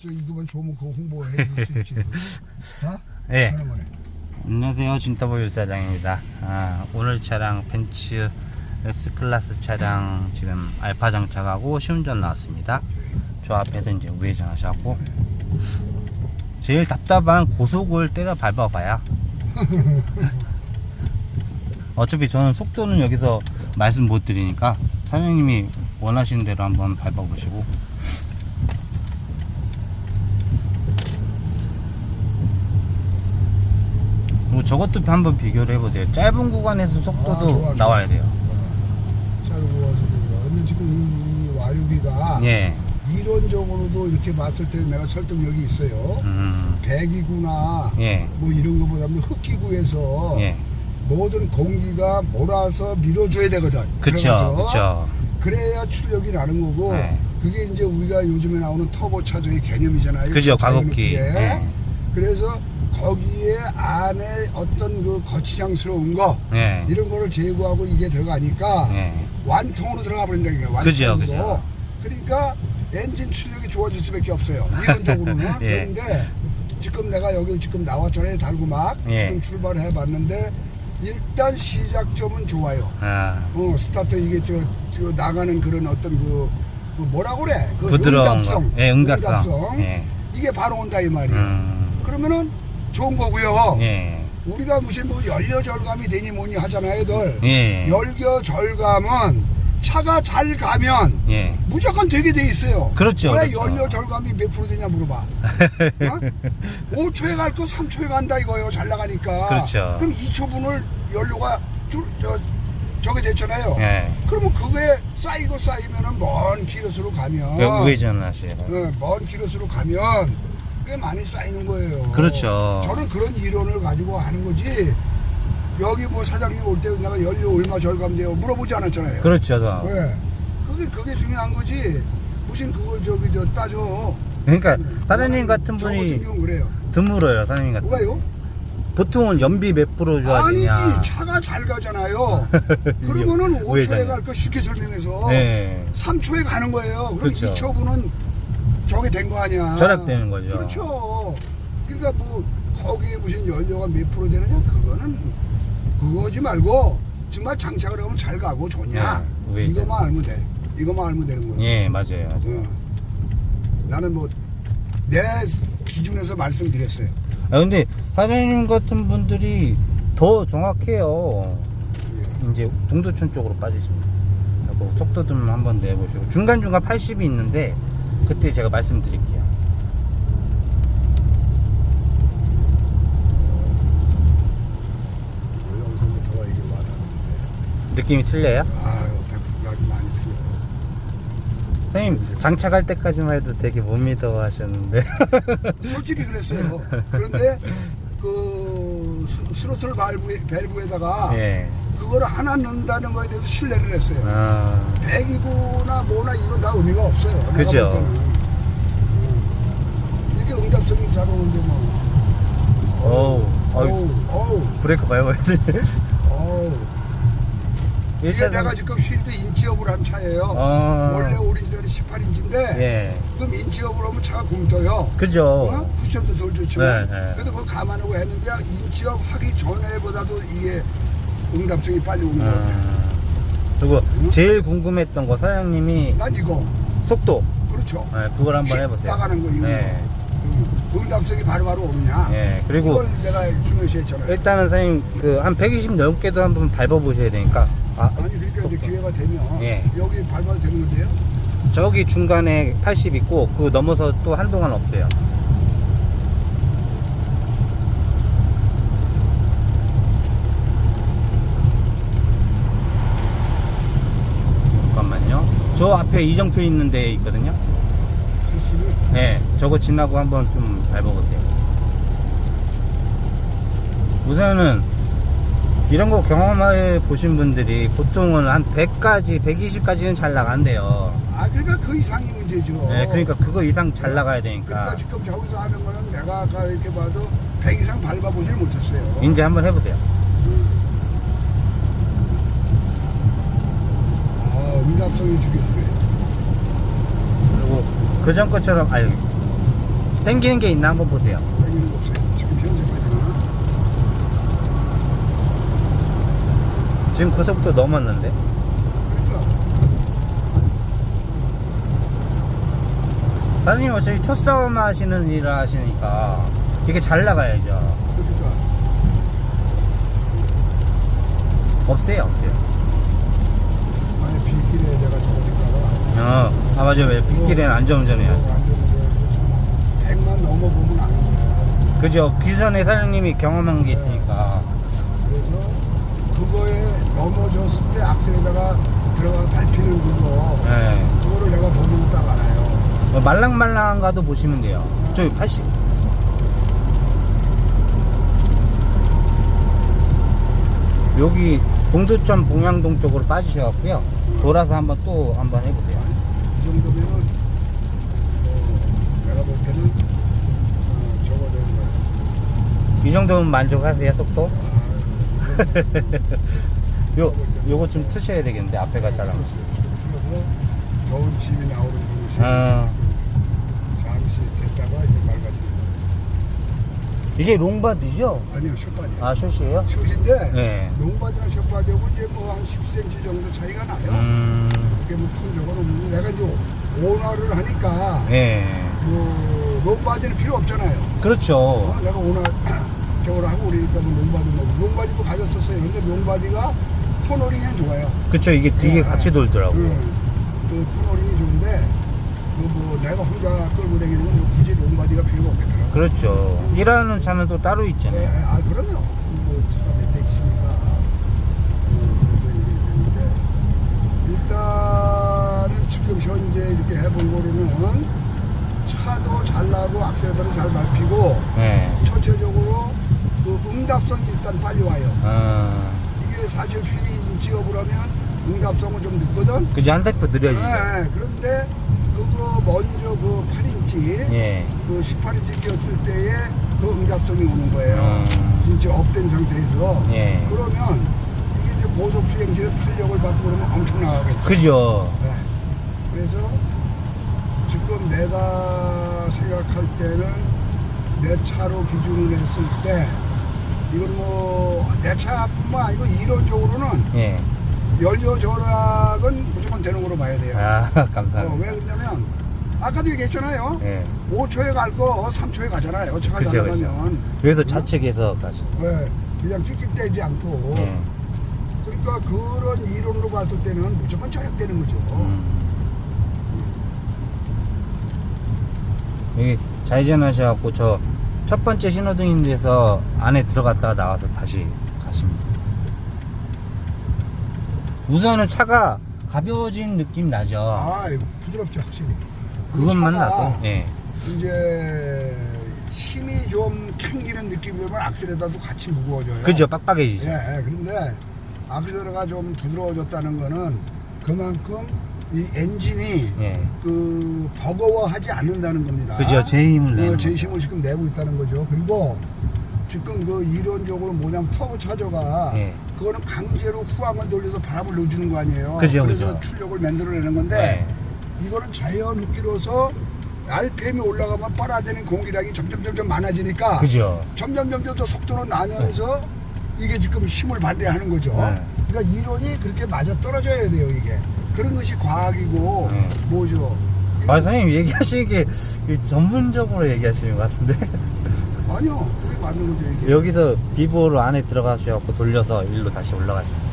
저 이거만 좋으면 그거 홍보해 줄 수 있지. 어? 예. 하는 거네. 안녕하세요. 진더보 유 사장입니다. 아, 오늘 차량 벤츠 S클래스 차량 지금 알파 장착하고 시운전 나왔습니다. 저 앞에서 이제 우회전 하셨고 제일 답답한 고속을 때려 밟아봐야 어차피 저는 속도는 여기서 말씀 못 드리니까 사장님이 원하시는 대로 한번 밟아보시고 그리고 저것도 한번 비교를 해보세요. 짧은 구간에서 속도도 아, 좋아, 좋아. 나와야 돼요. 잘 모아주세요. 근데 지금 이, 이 와류기가 예. 이론적으로도 이렇게 봤을 때 내가 설득력이 있어요. 음. 배기구나 예. 뭐 이런 거보다는 흡기구에서 예. 모든 공기가 몰아서 밀어줘야 되거든. 들어가서. 그쵸. 그래야 출력이 나는 거고 네. 그게 이제 우리가 요즘에 나오는 터보 차저의 개념이잖아요. 그죠. 가속기. 예. 그래서 거기에 안에 어떤 그 거치장스러운 거 예. 이런 거를 제거하고 이게 들어가니까 예. 완통으로 들어가 버린다 이게 완통으로. 그죠, 그죠. 그러니까 엔진 출력이 좋아질 수밖에 없어요. 이론적으로는 예. 그런데 지금 내가 여기 지금 나왔잖아요. 달고 막 예. 지금 출발해 봤는데 일단 시작점은 좋아요. 아. 어 스타트 이게 저, 저 나가는 그런 어떤 그, 그 뭐라 그래? 그 부드러운 응답성. 거. 예, 응답성. 응답성. 예. 이게 바로 온다 이 말이에요. 음. 그러면은 좋은 거고요. 예. 우리가 무슨 뭐 연료 절감이 되니 뭐니 하잖아요, 애들. 예. 연료 절감은 차가 잘 가면 예. 무조건 되게 돼 있어요. 그렇죠, 왜 그렇죠. 연료 절감이 몇 프로 되냐 물어봐. 어? 5초에 갈 거 3초에 간다 이거예요. 잘 나가니까. 그렇죠. 그럼 2초분을 연료가 줄, 저, 저게 됐잖아요. 예. 그러면 그거에 쌓이고 쌓이면은 먼 키로수로 가면 그 우회전 하세요. 어, 먼 키로수로 가면 꽤 많이 쌓이는 거예요. 그렇죠. 저는 그런 이론을 가지고 하는 거지. 여기 뭐 사장님 올 때 내가 연료 얼마 절감돼요 물어보지 않았잖아요. 그렇죠. 저. 왜? 그게 그게 중요한 거지. 무슨 그걸 저기 저 따져. 그러니까 사장님 같은 저 같은 분이 경우 그래요. 드물어요. 사장님 같은. 뭐가요? 보통은 연비 몇 프로 좋아지냐. 아니지 차가 잘 가잖아요. 그러면은 5초에 우회전이요. 갈거 쉽게 설명해서 네. 3초에 가는 거예요. 그럼 그렇죠. 2초분은 저게 된 거 아니야. 절약되는 거죠. 그렇죠. 그러니까 뭐 거기에 무슨 연료가 몇 프로 되느냐 그거는 그거지 말고 정말 장착을 하면 잘 가고 좋냐. 네. 이거만 알면 돼. 이거만 알면 되는 거예요. 예, 맞아요. 맞아요. 어. 나는 뭐 내 기준에서 말씀드렸어요. 아, 근데 사장님 같은 분들이 더 정확해요. 이제 동두천 쪽으로 빠지십니다. 그리고 속도 좀 한번 내보시고 중간 중간 80이 있는데 그때 제가 말씀드릴게요. 여기서부터가 이게 와닿는데. 느낌이 틀려요? 아유, 백분가기 많이 틀려. 선생님 장착할 때까지만 해도 되게 못 믿어 하셨는데 솔직히 그랬어요. 그런데 그 스- 스로틀 발브에, 밸브에다가 예. 그거를 하나 넣는다는 거에 대해서 신뢰를 했어요. 아, 백이구나 뭐나 이건 다 의미가 없어요. 그죠. 음. 이게 응답성이 잘 오는데 뭐. 어우, 어우, 어우, 브레이크 밟아야 돼. 어우. 이게 1차선 내가 지금 쉴드 인치업을 한 차예요. 아. 원래 오리지널이 18인치인데 예. 그럼 인치업을 하면 차가 굼떠요. 그죠. 어? 쿠션도 덜 좋지만 네, 네. 그래도 그걸 감안하고 했는데 인치업 하기 전에보다도 이게 응답성이 빨리 오는 것 같아요. 아, 그리고 제일 궁금했던 거 사장님이 난 이거 속도 그렇죠. 네, 그걸 한번 휙 해보세요. 나가는 거 이거. 네. 음, 응답성이 바로바로 오느냐. 예, 그리고 이걸 내가 중요시했잖아요. 일단은 선생님 그 한 120 넘게도 한번 밟아보셔야 되니까 아, 아니 그러니까 이제 기회가 되면 예. 여기 밟아도 되는 건데요. 저기 중간에 80 있고 그 넘어서 또 한동안 없어요. 요. 앞에 이정표 있는 데 있거든요. 80이 네, 저거 지나고 한번 좀 밟아보세요. 우선은 이런 거 경험해 보신 분들이 보통은 한 100까지, 120까지는 잘 나간대요. 아 그러니까 그 이상이 문제죠. 네, 그러니까 그거 이상 잘 나가야 그러니까 되니까. 지금 저기서 하는 거는 내가 아까 이렇게 봐도 100 이상 밟아보질 못했어요. 이제 한번 해보세요. 아, 응답성이 죽여주네. 그전 것처럼, 아유, 땡기는 게 있나 한번 보세요. 지금 현재까지는. 지금 그 속도 넘었는데. 사장님 어차피 초싸움 하시는 일을 하시니까 이게 잘 나가야죠. 없어요, 없어요. 만약 빌길에 내가 아 맞아요. 빗길에는 안전운전해야죠. 백만 넘어보면 아는 거야. 그죠? 기존에 사장님이 경험한 게 있으니까. 그래서 그거에 넘어졌을 때 악셀에다가 들어가 밟히는 그거 예. 그거를 내가 보면 딱 알아요. 뭐 말랑말랑한 가도 보시면 돼요. 저기 80. 여기 동두천 봉양동 쪽으로 빠지셔갖고요. 돌아서 한번 또 한번 해보세요. 이 정도면은 어, 내가 볼 때는 어, 저거 되는 거야. 이 정도면 만족하세요, 속도? 아, 요, 요거 좀 트셔야 되겠는데, 앞에가 잘 안. 그래서 더운 집이 나오는 곳이 어, 잠시 됐다가 이제 맑아지는 거예요. 이게 롱바디죠? 아니요, 숏바디요. 아, 숏이에요? 숏인데 네. 롱바디랑 숏바디하고 이제 뭐 한 10cm 정도 차이가 나요. 음, 그게 뭐큰 적은 없는데 내가 이제 오너를 하니까 예. 뭐 롱바디는 필요 없잖아요. 그렇죠. 어, 내가 오늘 저걸 하고 그러니까 뭐 롱바디 뭐 롱바디도 가졌었어요. 근데 롱바디가 코너링에는 좋아요. 그쵸, 이게 뒤에 예, 같이 예. 돌더라고요. 그, 그 코너링이 좋은데 그뭐 내가 혼자 끌고 다니는 건 굳이 롱바디가 필요가 없겠더라고. 그렇죠. 일하는 차는 또 따로 예, 있잖아요. 예, 아 그럼요. 뭐 차가 몇대 있으니까. 음, 그래서 이게 되는데 일단은 지금 현재 이렇게 해본 거로는 차도 잘 나고 악셀레터도 잘 밟히고 네. 전체적으로 그 응답성이 일단 빨리 와요. 어, 이게 사실 휘인 직업을 하면 응답성은 좀 늦거든. 그죠, 한 살표 느려지죠. 예, 예. 그런데 먼저 그 8인치, 예. 그 18인치 꼈을 때에 그 응답성이 오는 거예요. 음. 진짜 업된 상태에서. 예. 그러면 이게 이제 고속 주행실에 탄력을 받고 그러면 엄청 나가겠죠. 그죠. 네. 그래서 지금 내가 생각할 때는 내 차로 기준을 했을 때 이건 뭐 내 차뿐만 아니고 이론적으로는 예. 연료 절약은 무조건 되는 거로 봐야 돼요. 아, 어, 감사합니다. 왜 그러냐면 아까도 얘기했잖아요. 예. 5초에 갈거 3초에 가잖아요. 차가 그죠, 날아가면 그래서 좌측에서 가시. 왜 그냥 찍찍 대지 않고 예. 그러니까 그런 이론으로 봤을 때는 무조건 절약되는 거죠. 음. 여기 좌회전 하셔갖고 저 첫 번째 신호등인 데서 안에 들어갔다가 나와서 다시 가십니다. 우선은 차가 가벼워진 느낌 나죠. 아, 부드럽죠, 확실히. 그 그것만 차가 나도. 예. 이제 힘이 좀 캥기는 느낌이 들면 악셀에다도 같이 무거워져요. 그죠, 빡빡해지죠. 예, 예. 그런데 악셀레가 좀 부드러워졌다는 거는 그만큼 이 엔진이 예. 그 버거워하지 않는다는 겁니다. 그죠, 제 힘을 내는 어, 제 거죠. 힘을 지금 내고 있다는 거죠. 그리고 지금 그 이론적으로 뭐냐면 터보 차저가 예. 그거는 강제로 후항을 돌려서 바람을 넣어주는 거 아니에요. 그죠, 그래서 그죠. 출력을 만들어내는 건데 네. 이거는 자연 흡기로서 RPM이 올라가면 빨아들이는 공기량이 점점 점점 많아지니까 그죠. 점점 점점 더 속도는 나면서 이게 지금 힘을 발휘하는 거죠. 네. 그러니까 이론이 그렇게 맞아 떨어져야 돼요 이게. 그런 것이 과학이고 네. 뭐죠. 아, 선생님 얘기하시는 게 전문적으로 얘기하시는 것 같은데. 아니요, 그게 맞는 거죠 이게. 여기서 비보로 안에 들어가셔갖고 돌려서 일로 다시 올라가시면